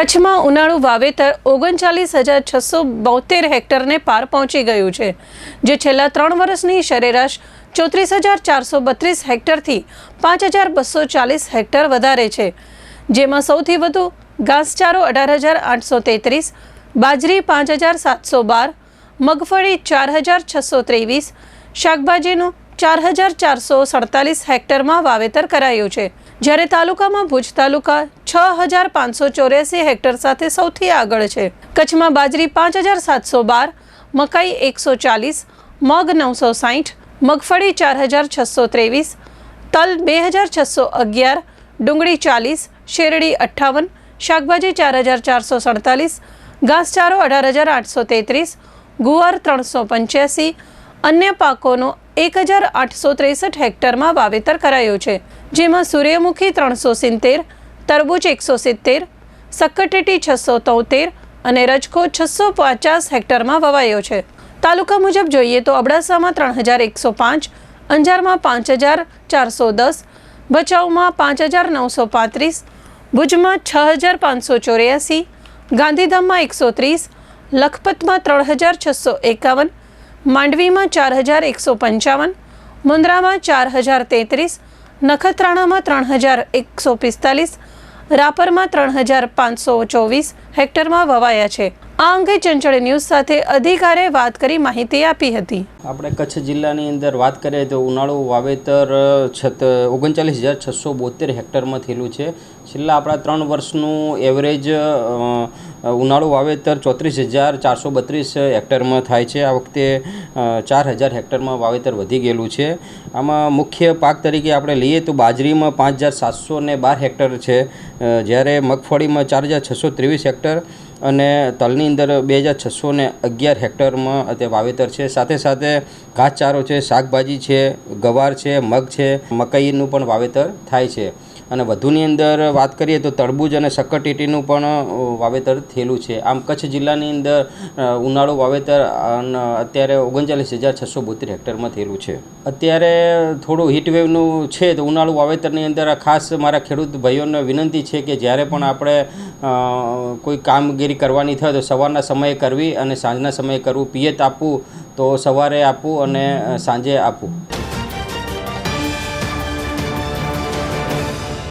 કચ્છમાં ઉનાળુ વાવેતર ઓગણચાલીસ હજાર છસો બોતેર હેક્ટરને પાર પહોંચી ગયું છે, જે છેલ્લા ત્રણ વર્ષની સરેરાશ ચોત્રીસ હજાર ચારસો બત્રીસ હેક્ટરથી પાંચ હજાર બસો ચાલીસ હેક્ટર વધારે છે, જેમાં સૌથી વધુ ઘાસચારો અઢાર હજાર આઠસો તેત્રીસ, બાજરી પાંચ હજાર સાતસો બાર, મગફળી ચાર હજાર છસો ત્રેવીસ, શાકભાજીનું ચાર હજાર ચારસો સડતાલીસ હેક્ટરમાં વાવેતર કરાયું છે. જ્યારે તાલુકામાં ભુજ તાલુકા છ હજાર પાંચસો ચોર્યાસી હેક્ટર સાથે સૌથી આગળ છે. કચ્છમાં બાજરી પાંચ હજાર સાતસો બાર, મકાઈ એકસો ચાલીસ, મગ નવસો સાઠ, મગફળી ચાર હજાર છસો ત્રેવીસ, તલ બે હજાર છસો અગિયાર, ડુંગળી ચાલીસ, શેરડી અઠ્ઠાવન, શાકભાજી ચાર હજાર ચારસો સડતાલીસ, ઘાસચારો અઢાર હજાર આઠસો તેત્રીસ, ગુવાર ત્રણસો પંચ્યાસી, અન્ય પાકોનો એક હજાર આઠસો ત્રેસઠ હેક્ટરમાં વાવેતર કરાયું છે, જેમાં સૂર્યમુખી ત્રણસો સિત્તેર, તરબૂચ એકસો સિત્તેર, સક્કટેટી છસો તોતેર અને રજકો છસો પચાસ હેક્ટરમાં વવાયો છે. તાલુકા મુજબ જોઈએ તો અબડાસામાં ત્રણ હજાર એકસો પાંચ, અંજારમાં પાંચ હજાર ચારસો દસ, ભચાઉમાં પાંચ હજાર નવસો પાંત્રીસ, ભુજમાં છ હજાર પાંચસો ચોર્યાસી, ગાંધીધામમાં એકસો ત્રીસ, લખપતમાં ત્રણ હજાર છસો એકાવન માંડવીમાં ચાર હજાર એકસો પંચાવન મુન્દ્રામાં ચાર હજાર તેત્રીસ, નખત્રાણામાં ત્રણ હજાર એકસો પિસ્તાલીસ, રાપરમાં ત્રણ હજાર પાંચસો ચોવીસ હેક્ટરમાં વવાયા છે. આ અંગે ચંચળ ન્યૂઝ સાથે અધિકારે વાત કરી માહિતી આપી હતી. આપણે કચ્છ જિલ્લાની અંદર વાત કરીએ તો ઉનાળુ વાવેતર છત ઓગણચાલીસ હજાર છસો બોતેર હેક્ટરમાં થયેલું છે. છેલ્લા આપણા ત્રણ વર્ષનું એવરેજ ઉનાળુ વાવેતર ચોત્રીસ હજાર ચારસો બત્રીસ હેક્ટરમાં થાય છે. આ વખતે ચાર હજાર હેક્ટરમાં વાવેતર વધી ગયેલું છે. આમાં મુખ્ય પાક તરીકે આપણે લઈએ તો બાજરીમાં પાંચ હજાર સાતસો ને બાર હેક્ટર છે. જ્યારે મગફળીમાં ચાર હજાર છસો ત્રેવીસ હેક્ટર અને તલની અંદર બે હજાર છસો ને અગિયાર હેક્ટરમાં અત્યારે વાવેતર છે. સાથે સાથે ઘાસચારો છે, શાકભાજી છે, ગવાર છે, મગ છે, મકાઈનું પણ વાવેતર થાય છે. અને વધુની અંદર વાત કરીએ તો તરબૂજ અને શક્કરટેટીનું પણ વાવેતર થયેલું છે. આમ કચ્છ જિલ્લાની અંદર ઉનાળુ વાવેતર અત્યારે ઓગણચાલીસ હજાર છસો બોતેર હેક્ટરમાં થયેલું છે. અત્યારે થોડું હીટવેવનું છે તો ઉનાળુ વાવેતરની અંદર ખાસ મારા ખેડૂત ભાઈઓને વિનંતી છે કે જ્યારે પણ આપણે કોઈ કામગીરી કરવાની થાય તો સવારના સમયે કરવી અને સાંજના સમયે કરવું. પિયત આપવું તો સવારે આપવું અને સાંજે આપવું.